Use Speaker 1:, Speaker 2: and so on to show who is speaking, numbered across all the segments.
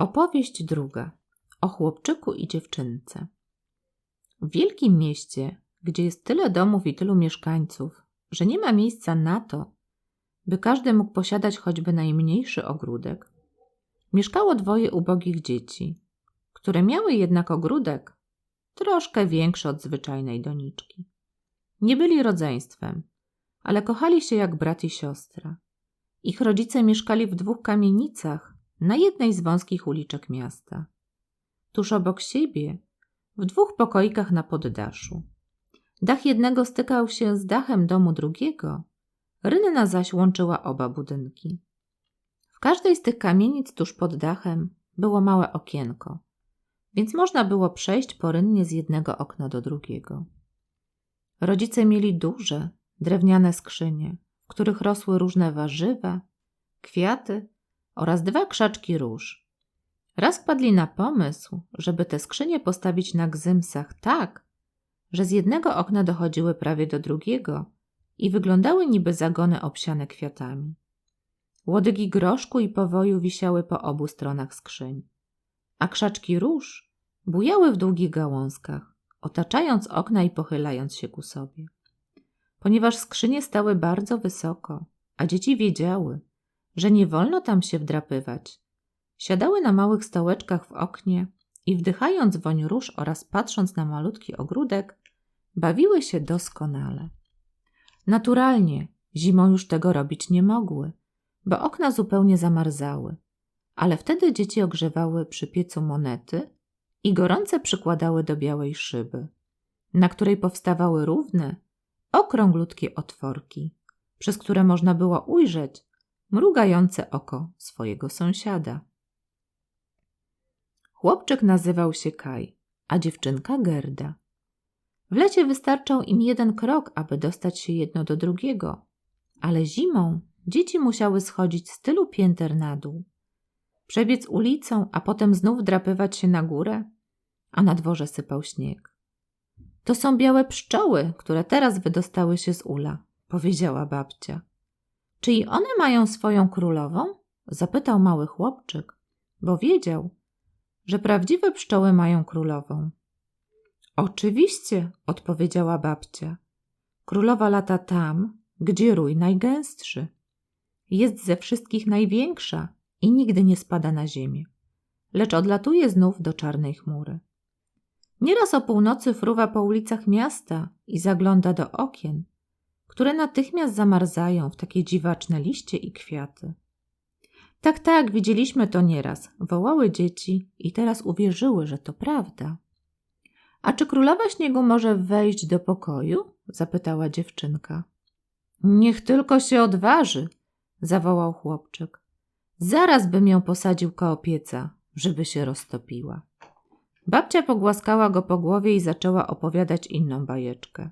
Speaker 1: Opowieść druga o chłopczyku i dziewczynce. W wielkim mieście, gdzie jest tyle domów i tylu mieszkańców, że nie ma miejsca na to, by każdy mógł posiadać choćby najmniejszy ogródek, mieszkało dwoje ubogich dzieci, które miały jednak ogródek troszkę większy od zwyczajnej doniczki. Nie byli rodzeństwem, ale kochali się jak brat i siostra. Ich rodzice mieszkali w dwóch kamienicach na jednej z wąskich uliczek miasta. Tuż obok siebie, w dwóch pokoikach na poddaszu. Dach jednego stykał się z dachem domu drugiego, rynna zaś łączyła oba budynki. W każdej z tych kamienic tuż pod dachem było małe okienko, więc można było przejść po rynnie z jednego okna do drugiego. Rodzice mieli duże, drewniane skrzynie, w których rosły różne warzywa, kwiaty oraz dwa krzaczki róż. Raz wpadli na pomysł, żeby te skrzynie postawić na gzymsach tak, że z jednego okna dochodziły prawie do drugiego i wyglądały niby zagony obsiane kwiatami. Łodygi groszku i powoju wisiały po obu stronach skrzyń, a krzaczki róż bujały w długich gałązkach, otaczając okna i pochylając się ku sobie. Ponieważ skrzynie stały bardzo wysoko, a dzieci wiedziały, że nie wolno tam się wdrapywać, siadały na małych stołeczkach w oknie i wdychając woń róż oraz patrząc na malutki ogródek, bawiły się doskonale. Naturalnie zimą już tego robić nie mogły, bo okna zupełnie zamarzały, ale wtedy dzieci ogrzewały przy piecu monety i gorące przykładały do białej szyby, na której powstawały równe, okrąglutkie otworki, przez które można było ujrzeć mrugające oko swojego sąsiada. Chłopczyk nazywał się Kaj, a dziewczynka Gerda. W lecie wystarczał im jeden krok, aby dostać się jedno do drugiego, ale zimą dzieci musiały schodzić z tylu pięter na dół, przebiec ulicą, a potem znów drapywać się na górę, a na dworze sypał śnieg. To są białe pszczoły, które teraz wydostały się z ula, powiedziała babcia. Czy i one mają swoją królową? zapytał mały chłopczyk, bo wiedział, że prawdziwe pszczoły mają królową. Oczywiście, odpowiedziała babcia. Królowa lata tam, gdzie rój najgęstszy. Jest ze wszystkich największa i nigdy nie spada na ziemię, lecz odlatuje znów do czarnej chmury. Nieraz o północy fruwa po ulicach miasta i zagląda do okien, które natychmiast zamarzają w takie dziwaczne liście i kwiaty. Tak, tak, widzieliśmy to nieraz, wołały dzieci i teraz uwierzyły, że to prawda. A czy królowa śniegu może wejść do pokoju? zapytała dziewczynka. Niech tylko się odważy, zawołał chłopczyk. Zaraz bym ją posadził koło pieca, żeby się roztopiła. Babcia pogłaskała go po głowie i zaczęła opowiadać inną bajeczkę.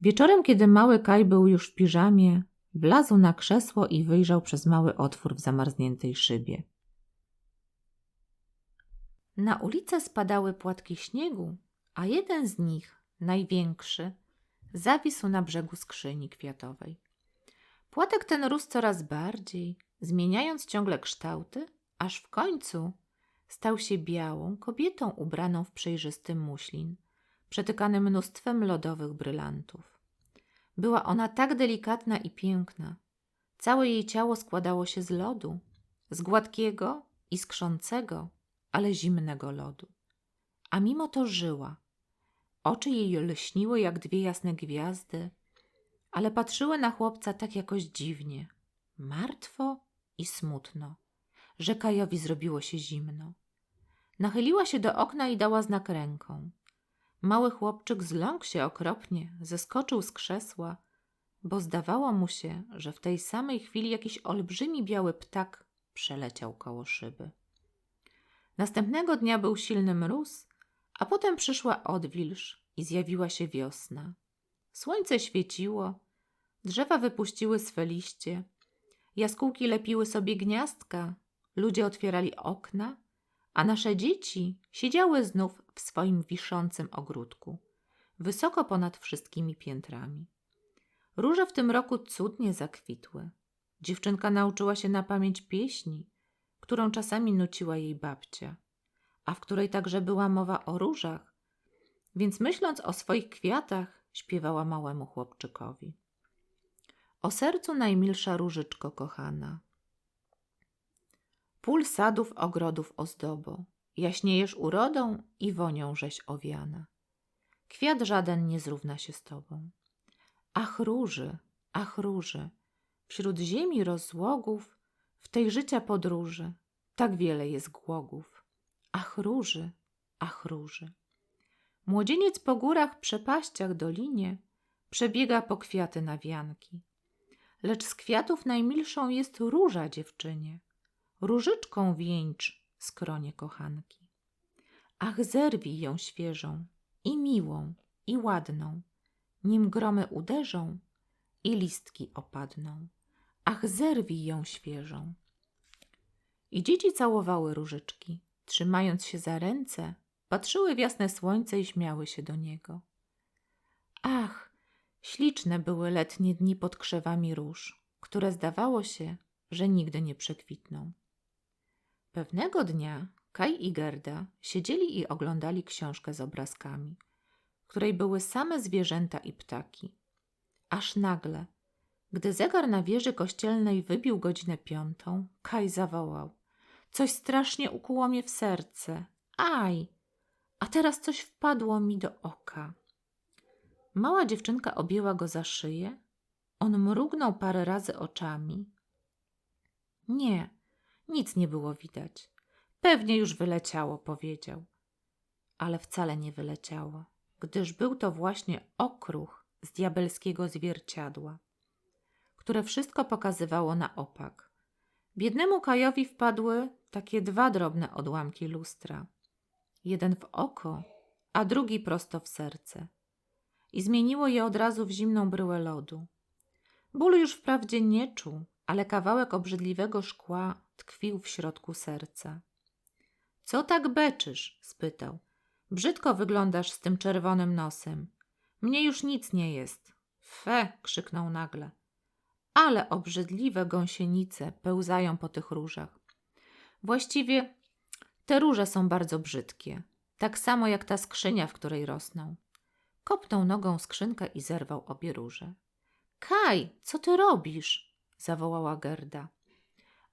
Speaker 1: Wieczorem, kiedy mały Kaj był już w piżamie, wlazł na krzesło i wyjrzał przez mały otwór w zamarzniętej szybie. Na ulicę spadały płatki śniegu, a jeden z nich, największy, zawisł na brzegu skrzyni kwiatowej. Płatek ten rósł coraz bardziej, zmieniając ciągle kształty, aż w końcu stał się białą kobietą ubraną w przejrzysty muślin, przetykany mnóstwem lodowych brylantów. Była ona tak delikatna i piękna. Całe jej ciało składało się z lodu, z gładkiego i skrzącego, ale zimnego lodu. A mimo to żyła. Oczy jej lśniły jak dwie jasne gwiazdy, ale patrzyły na chłopca tak jakoś dziwnie, martwo i smutno, że Kajowi zrobiło się zimno. Nachyliła się do okna i dała znak ręką. Mały chłopczyk zląkł się okropnie, zeskoczył z krzesła, bo zdawało mu się, że w tej samej chwili jakiś olbrzymi biały ptak przeleciał koło szyby. Następnego dnia był silny mróz, a potem przyszła odwilż i zjawiła się wiosna. Słońce świeciło, drzewa wypuściły swe liście, jaskółki lepiły sobie gniazdka, ludzie otwierali okna, a nasze dzieci siedziały znów w swoim wiszącym ogródku, wysoko ponad wszystkimi piętrami. Róże w tym roku cudnie zakwitły. Dziewczynka nauczyła się na pamięć pieśni, którą czasami nuciła jej babcia, a w której także była mowa o różach, więc myśląc o swoich kwiatach, śpiewała małemu chłopczykowi. O sercu najmilsza różyczko kochana. Pól sadów, ogrodów ozdobo, jaśniejesz urodą i wonią żeś owiana. Kwiat żaden nie zrówna się z tobą. Ach róży, ach róży, wśród ziemi rozłogów, w tej życia podróży, tak wiele jest głogów. Ach róży, ach róży. Młodzieniec po górach, przepaściach, dolinie przebiega po kwiaty na wianki. Lecz z kwiatów najmilszą jest róża dziewczynie. Różyczką wieńcz skronie kochanki. Ach, zerwij ją świeżą i miłą i ładną, nim gromy uderzą i listki opadną. Ach, zerwij ją świeżą. I dzieci całowały różyczki, trzymając się za ręce, patrzyły w jasne słońce i śmiały się do niego. Ach, śliczne były letnie dni pod krzewami róż, które zdawało się, że nigdy nie przekwitną. Pewnego dnia Kaj i Gerda siedzieli i oglądali książkę z obrazkami, w której były same zwierzęta i ptaki. Aż nagle, gdy zegar na wieży kościelnej wybił godzinę piątą, Kaj zawołał. Coś strasznie ukuło mnie w serce. Aj! A teraz coś wpadło mi do oka. Mała dziewczynka objęła go za szyję. On mrugnął parę razy oczami. Nie, nic nie było widać. Pewnie już wyleciało, powiedział. Ale wcale nie wyleciało, gdyż był to właśnie okruch z diabelskiego zwierciadła, które wszystko pokazywało na opak. Biednemu Kajowi wpadły takie dwa drobne odłamki lustra. Jeden w oko, a drugi prosto w serce. I zmieniło je od razu w zimną bryłę lodu. Bólu już wprawdzie nie czuł, ale kawałek obrzydliwego szkła tkwił w środku serca. Co tak beczysz? spytał. Brzydko wyglądasz z tym czerwonym nosem. Mnie już nic nie jest. Fe! krzyknął nagle. Ale obrzydliwe gąsienice pełzają po tych różach. Właściwie te róże są bardzo brzydkie, tak samo jak ta skrzynia, w której rosną. Kopnął nogą skrzynkę i zerwał obie róże. Kaj, co ty robisz? zawołała Gerda.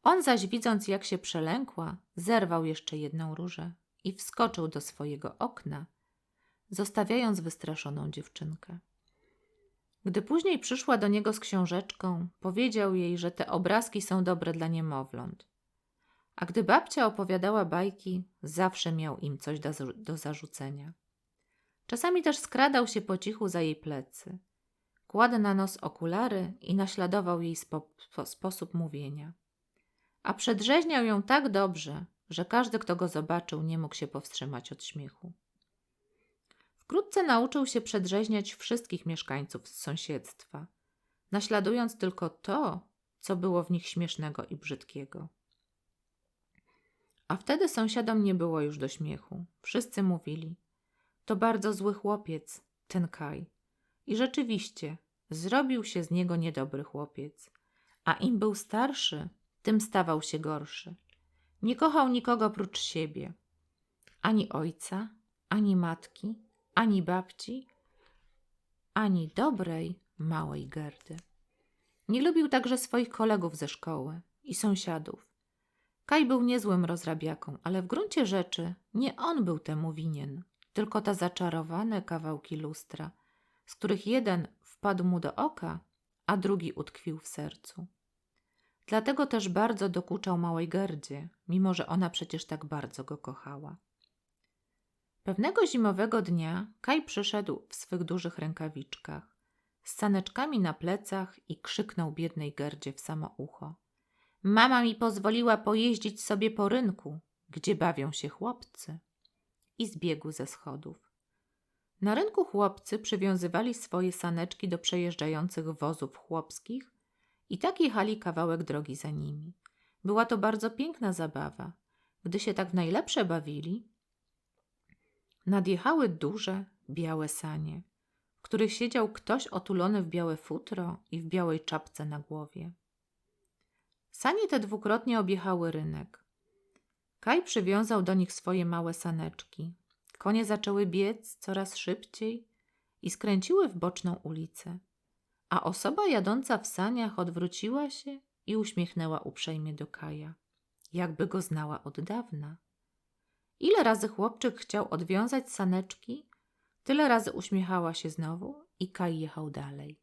Speaker 1: On zaś, widząc jak się przelękła, zerwał jeszcze jedną różę i wskoczył do swojego okna, zostawiając wystraszoną dziewczynkę. Gdy później przyszła do niego z książeczką, powiedział jej, że te obrazki są dobre dla niemowląt. A gdy babcia opowiadała bajki, zawsze miał im coś do, do zarzucenia. Czasami też skradał się po cichu za jej plecy. Kładł na nos okulary i naśladował jej spo, spo, sposób mówienia a przedrzeźniał ją tak dobrze, że każdy, kto go zobaczył, nie mógł się powstrzymać od śmiechu. Wkrótce nauczył się przedrzeźniać wszystkich mieszkańców z sąsiedztwa, naśladując tylko to, co było w nich śmiesznego i brzydkiego. A wtedy sąsiadom nie było już do śmiechu. Wszyscy mówili: To bardzo zły chłopiec, ten Kaj. I rzeczywiście zrobił się z niego niedobry chłopiec. A im był starszy, tym stawał się gorszy. Nie kochał nikogo prócz siebie. Ani ojca, ani matki, ani babci, ani dobrej, małej Gerdy. Nie lubił także swoich kolegów ze szkoły i sąsiadów. Kaj był niezłym rozrabiaką, ale w gruncie rzeczy nie on był temu winien, tylko te zaczarowane kawałki lustra, z których jeden wpadł mu do oka, a drugi utkwił w sercu. Dlatego też bardzo dokuczał małej Gerdzie, mimo że ona przecież tak bardzo go kochała. Pewnego zimowego dnia Kaj przyszedł w swych dużych rękawiczkach, z saneczkami na plecach i krzyknął biednej Gerdzie w samo ucho. Mama mi pozwoliła pojeździć sobie po rynku, gdzie bawią się chłopcy. I zbiegł ze schodów. Na rynku chłopcy przywiązywali swoje saneczki do przejeżdżających wozów chłopskich i tak jechali kawałek drogi za nimi. Była to bardzo piękna zabawa. Gdy się tak w najlepsze bawili, nadjechały duże, białe sanie, w których siedział ktoś otulony w białe futro i w białej czapce na głowie. Sanie te dwukrotnie objechały rynek. Kaj przywiązał do nich swoje małe saneczki. Konie zaczęły biec coraz szybciej i skręciły w boczną ulicę. A osoba jadąca w saniach odwróciła się i uśmiechnęła uprzejmie do Kaja, jakby go znała od dawna. Ile razy chłopczyk chciał odwiązać saneczki, tyle razy uśmiechała się znowu i Kaj jechał dalej.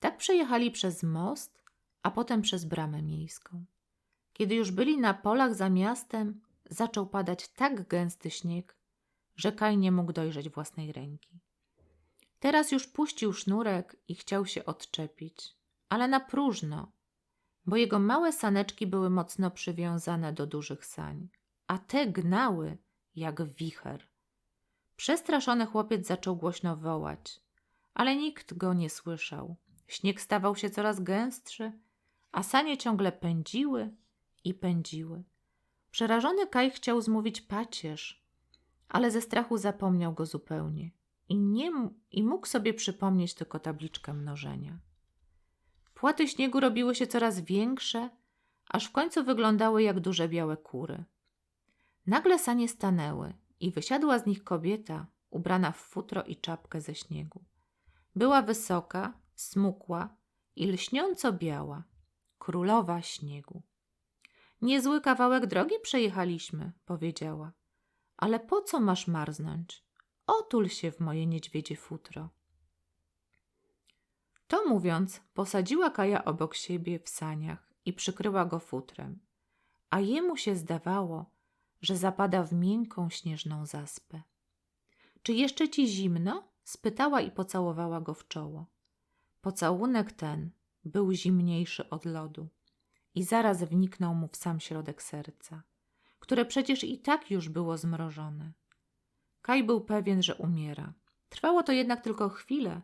Speaker 1: Tak przejechali przez most, a potem przez bramę miejską. Kiedy już byli na polach za miastem, zaczął padać tak gęsty śnieg, że Kaj nie mógł dojrzeć własnej ręki. Teraz już puścił sznurek i chciał się odczepić, ale na próżno, bo jego małe saneczki były mocno przywiązane do dużych sań, a te gnały jak wicher. Przestraszony chłopiec zaczął głośno wołać, ale nikt go nie słyszał. Śnieg stawał się coraz gęstszy, a sanie ciągle pędziły i pędziły. Przerażony Kaj chciał zmówić pacierz, ale ze strachu zapomniał go zupełnie i, nie, i mógł sobie przypomnieć tylko tabliczkę mnożenia. Płaty śniegu robiły się coraz większe, aż w końcu wyglądały jak duże białe kury. Nagle sanie stanęły i wysiadła z nich kobieta, ubrana w futro i czapkę ze śniegu. Była wysoka, smukła i lśniąco biała, królowa śniegu. Niezły kawałek drogi przejechaliśmy, powiedziała. Ale po co masz marznąć? Otul się w moje niedźwiedzie futro. To mówiąc, posadziła Kaja obok siebie w saniach i przykryła go futrem, a jemu się zdawało, że zapada w miękką śnieżną zaspę. Czy jeszcze ci zimno? spytała i pocałowała go w czoło. Pocałunek ten był zimniejszy od lodu i zaraz wniknął mu w sam środek serca, które przecież i tak już było zmrożone. Kaj był pewien, że umiera. Trwało to jednak tylko chwilę,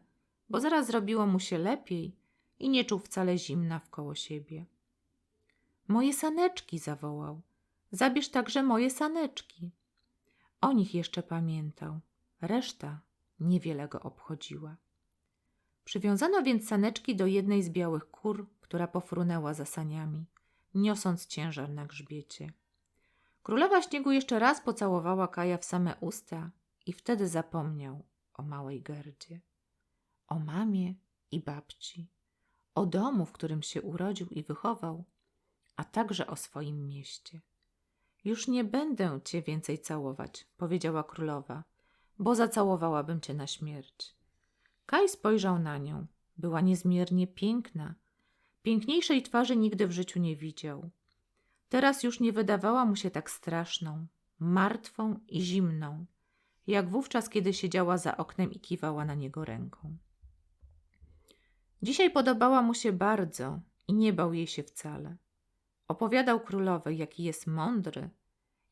Speaker 1: bo zaraz zrobiło mu się lepiej i nie czuł wcale zimna wkoło siebie. Moje saneczki zawołał. Zabierz także moje saneczki. O nich jeszcze pamiętał. Reszta niewiele go obchodziła. Przywiązano więc saneczki do jednej z białych kur, która pofrunęła za saniami, niosąc ciężar na grzbiecie. Królowa śniegu jeszcze raz pocałowała Kaja w same usta i wtedy zapomniał o małej Gerdzie, o mamie i babci, o domu, w którym się urodził i wychował, a także o swoim mieście. Już nie będę cię więcej całować, powiedziała królowa, bo zacałowałabym cię na śmierć. Kaj spojrzał na nią. Była niezmiernie piękna. Piękniejszej twarzy nigdy w życiu nie widział. Teraz już nie wydawała mu się tak straszną, martwą i zimną, jak wówczas, kiedy siedziała za oknem i kiwała na niego ręką. Dzisiaj podobała mu się bardzo i nie bał jej się wcale. Opowiadał królowej, jaki jest mądry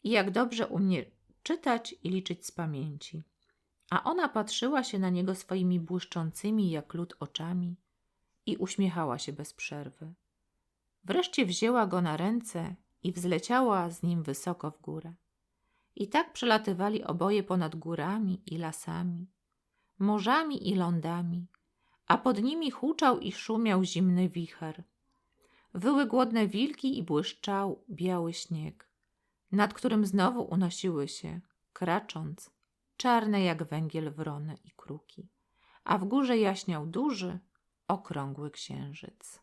Speaker 1: i jak dobrze umie czytać i liczyć z pamięci. A ona patrzyła się na niego swoimi błyszczącymi jak lód oczami i uśmiechała się bez przerwy. Wreszcie wzięła go na ręce i wzleciała z nim wysoko w górę. I tak przelatywali oboje ponad górami i lasami, morzami i lądami, a pod nimi huczał i szumiał zimny wicher. Wyły głodne wilki i błyszczał biały śnieg, nad którym znowu unosiły się, kracząc, czarne jak węgiel wrony i kruki, a w górze jaśniał duży, okrągły księżyc.